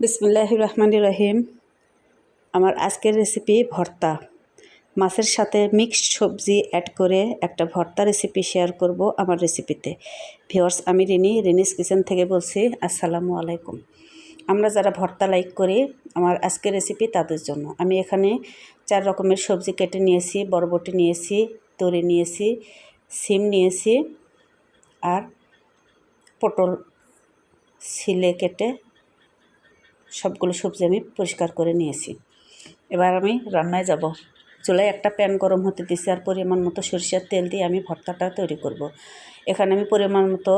বিসমুল্লাহ রহমান রহিম। আমার আজকের রেসিপি ভর্তা। মাছের সাথে মিক্সড সবজি অ্যাড করে একটা ভর্তা রেসিপি শেয়ার করব আমার রেসিপিতে ভিওর্স আমি রিনি, রিনিস কিচেন থেকে বলছি, আসসালামু আলাইকুম। আমরা যারা ভর্তা লাইক করি, আমার আজকের রেসিপি তাদের জন্য। আমি এখানে চার রকমের সবজি কেটে নিয়েছি, বরবটি নিয়েছি, তরি নিয়েছি, সিম নিয়েছি, আর পটল ছিলে কেটে সবগুলো সবজি আমি পরিষ্কার করে নিয়েছি। এবার আমি রান্নায় যাব। চুলায় একটা প্যান গরম হতে দিছি আর পরিমাণ মতো সরিষার তেল দিয়ে আমি ভর্তাটা তৈরি করব। এখানে আমি পরিমাণ মতো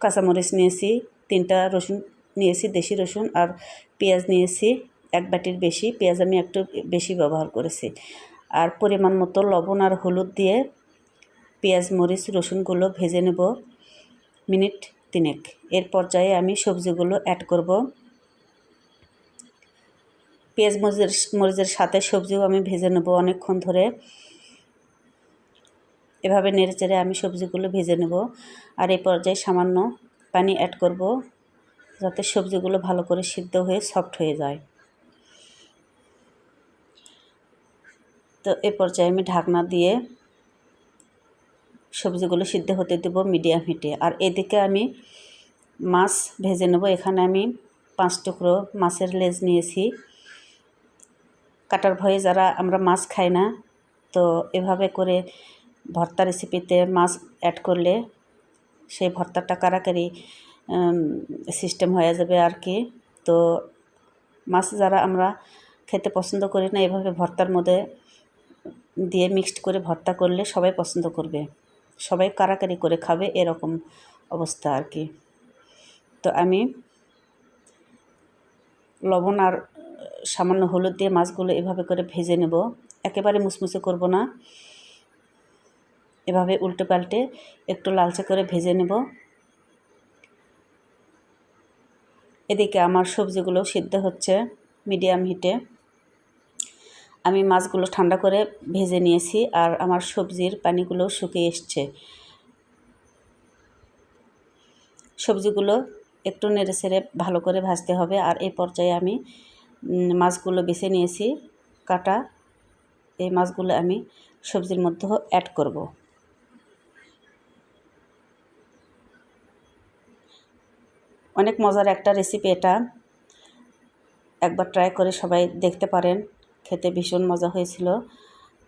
কাঁচামরিচ নিয়েছি, তিনটা রসুন নিয়েছি, দেশি রসুন আর পেঁয়াজ নিয়েছি, এক বাটির বেশি। পেঁয়াজ আমি একটু বেশি ব্যবহার করেছি। আর পরিমাণ মতো লবণ আর হলুদ দিয়ে পেঁয়াজ, মরিচ, রসুনগুলো ভেজে নেব মিনিট তিনেক। এর পর্যায়ে আমি সবজিগুলো অ্যাড করব। পেঁয়াজ মরিচের মরিচের সাথে সবজিও আমি ভেজে নেব অনেকক্ষণ ধরে। এভাবে নেড়ে চেড়ে আমি সবজিগুলো ভেজে নেব। আর এই পর্যায়ে সামান্য পানি অ্যাড করব, যাতে সবজিগুলো ভালো করে সিদ্ধ হয়ে সফট হয়ে যায়। তো এ পর্যায়ে আমি ঢাকনা দিয়ে সবজিগুলো সিদ্ধ হতে দেব মিডিয়াম হিটে। আর এদিকে আমি মাছ ভেজে নেব। এখানে আমি পাঁচ টুকরো মাছের লেজ নিয়েছি। কাটার ভয়ে যারা আমরা মাছ খাই না, তো এভাবে করে ভর্তা রেসিপিতে মাছ অ্যাড করলে সেই ভর্তাটা কারাকারি সিস্টেম হয়ে যাবে আর কি। তো মাছ যারা আমরা খেতে পছন্দ করি না, এভাবে ভর্তার মধ্যে দিয়ে মিক্সড করে ভর্তা করলে সবাই পছন্দ করবে। সবাই কারাকারি করে খাবে এরকম অবস্থা আর কি। তো আমি লবণ আর সামান্য হলুদ দিয়ে মাছগুলো এভাবে করে ভেজে নেব। একেবারে মুসমুসে করব না। এভাবে উল্টে পাল্টে একটু লালচে করে ভেজে নেব। এদিকে আমার সবজিগুলো সিদ্ধ হচ্ছে মিডিয়াম হিটে। আমি মাছগুলো ঠান্ডা করে ভেজে নিয়েছি আর আমার সবজির পানিগুলো শুকিয়ে এসছে। সবজিগুলো একটু নেড়ে ছেড়ে ভালো করে ভাজতে হবে আর এই পর্যায়ে আমি মাছগুলো বেছে নিয়েছি, কাটা। এই মাছগুলো আমি সবজির মধ্যে অ্যাড করব। অনেক মজার একটা রেসিপি এটা। একবার ট্রাই করে সবাই দেখতে পারেন, খেতে ভীষণ মজা হয়েছিল।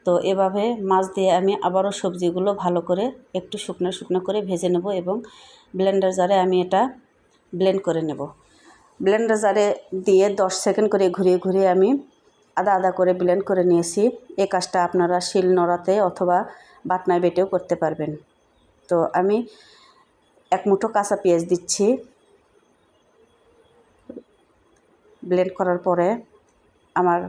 তো এভাবে মাছ দিয়ে আমি আবারও সবজিগুলো ভালো করে একটু শুকনো শুকনো করে ভেজে নেব এবং ব্লেন্ডার জারে আমি এটা ব্লেন্ড করে নেব। ব্লেন্ডার জারে দিয়ে দশ সেকেন্ড করে ঘুরিয়ে ঘুরিয়ে আমি আদা আদা করে ব্লেন্ড করে নিয়েছি। এই কাজটা আপনারা শিল নড়াতে অথবা বাটনায় বেটেও করতে পারবেন। তো আমি এক মুঠো কাঁচা পেঁয়াজ দিচ্ছি। ব্লেন্ড করার পরে আমার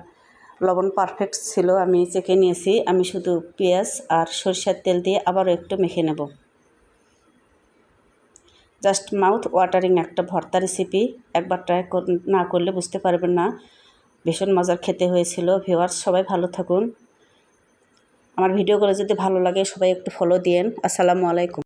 লবণ পারফেক্ট ছিল, আমি চেকে নিয়েছি। আমি শুধু পেঁয়াজ আর সরষের তেল দিয়ে আবারও একটু মেখে নেব। জাস্ট মাউথ ওয়াটারিং একটা ভর্তা রেসিপি একবার ট্রাই না করলে বুঝতে পারবেন না। ভীষণ মজার খেতে হয়েছিল। ভিওয়ার্স সবাই ভালো থাকুন। আমার ভিডিওগুলো যদি ভালো লাগে সবাই একটু ফলো দিয়েন। আসসালামু আলাইকুম।